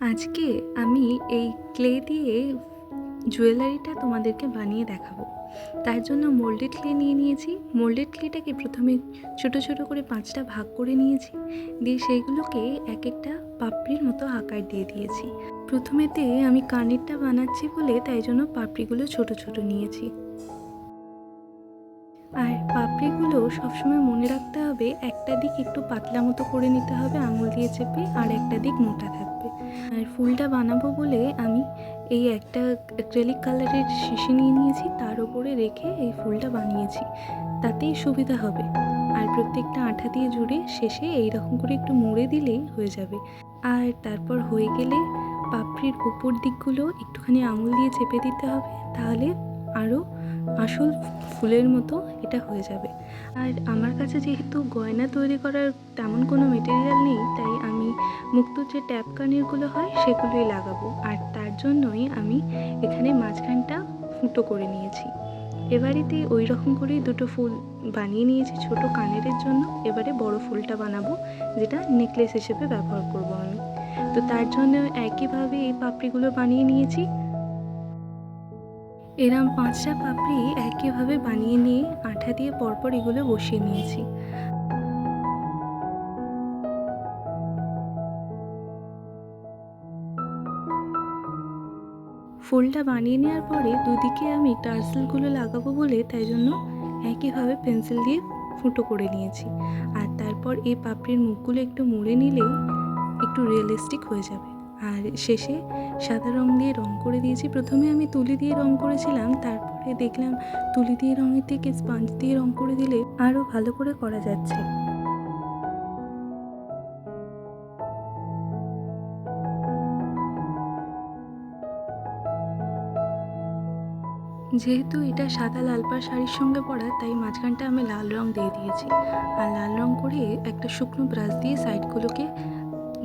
আজকে আমি এই ক্লে দিয়ে জুয়েলারিটা তোমাদেরকে বানিয়ে দেখাবো। তার জন্য মোল্ডেড ক্লে নিয়ে নিয়েছি। মোল্ডেড ক্লেটাকে প্রথমে ছোট ছোট করে পাঁচটা ভাগ করে নিয়েছি। দিয়ে সেইগুলোকে এক একটা পাপড়ির মতো আকার দিয়ে দিয়েছি। প্রথমেতে আমি কানেরটা বানাচ্ছি বলে তাই জন্য পাপড়িগুলো ছোট ছোট নিয়েছি। আর পাপড়িগুলো সবসময় মনে রাখতে হবে, একটা দিক একটু পাতলা মতো করে নিতে হবে, আঙুল দিয়ে চেপে, আর একটা দিক মোটা থাকবে। আর ফুলটা বানাবো বলে আমি এই একটা অ্যাক্রেলিক কালারের শিশি নিয়ে নিয়েছি, তার উপরে রেখে এই ফুলটা বানিয়েছি। তাতেই সুবিধা হবে। আর প্রত্যেকটা আঠা দিয়ে জুড়ে শেষে এই রকম করে একটু মুড়ে দিলেই হয়ে যাবে। আর তারপর হয়ে গেলে পাপড়ির উপর দিকগুলো একটুখানি আঙুল দিয়ে চেপে দিতে হবে, তাহলে আরও আসল ফুলের মতো এটা হয়ে যাবে। আর আমার কাছে যেহেতু গয়না তৈরি করার তেমন কোনো মেটেরিয়াল নেই, তাই আমি মুক্তোর যে ট্যাপ কানেরগুলো হয় সেগুলোই লাগাবো। আর তার জন্যই আমি এখানে মাঝখানটা ফুটো করে নিয়েছি। এবারেতে ওই রকম করেই দুটো ফুল বানিয়ে নিয়েছি ছোট কানেরের জন্য। এবারে বড় ফুলটা বানাবো, যেটা নেকলেস হিসেবে ব্যবহার করব আমি। তো তার জন্য একইভাবে এই পাপড়িগুলো বানিয়ে নিয়েছি। এরম পাঁচটা পাপড়ি একইভাবে বানিয়ে নিয়ে আঠা দিয়ে পরপর এগুলো বসিয়ে নিয়েছি। ফুলটা বানিয়ে নেওয়ার পরে দুদিকে আমি টার্সেলগুলো লাগাবো বলে তাই জন্য একইভাবে পেন্সিল দিয়ে ফুটো করে নিয়েছি। আর তারপর এই পাপড়ির মুখগুলো একটু মুড়ে নিলেই একটু রিয়েলিস্টিক হয়ে যাবে। আর শেষে সাদা রং দিয়ে রং করে দিয়েছি। প্রথমে আমি তুলি দিয়ে রং করেছিলাম, তারপরে দেখলাম তুলি দিয়ে রঙের থেকে স্পঞ্জ দিয়ে রং করে দিলে আরও ভালো করে করা যাচ্ছে। যেহেতু এটা সাদা লাল পাড় শাড়ির সঙ্গে পরা, তাই মাঝখানটা আমি লাল রং দিয়ে দিয়েছি। আর লাল রং করে একটা শুকনো ব্রাশ দিয়ে সাইডগুলোকে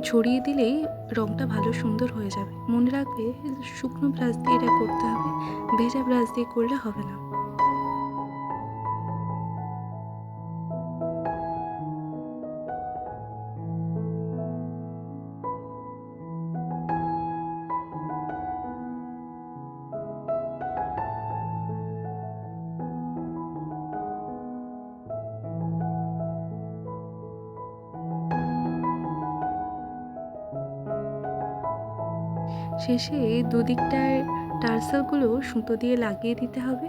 ছড়িয়ে দিলেই রংটা ভালো সুন্দর হয়ে যাবে। মনে রাখবে, শুকনো ব্রাশ দিয়ে এটা করতে হবে, ভেজা ব্রাশ দিয়ে করলে হবে না। শেষে দুদিকটার টার্সেলগুলো সুতো দিয়ে লাগিয়ে দিতে হবে।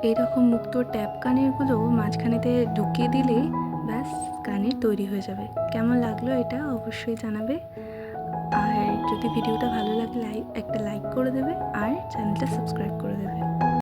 আর এরকম মুক্ত ট্যাপ কানেরগুলো মাঝখানেতে ঢুকিয়ে দিলে ব্যাস, কানের তৈরি হয়ে যাবে। কেমন লাগল এটা অবশ্যই জানাবে। আর যদি ভিডিওটা ভালো লাগে, লাইক, একটা লাইক করে দেবে আর চ্যানেলটা সাবস্ক্রাইব করে দেবে।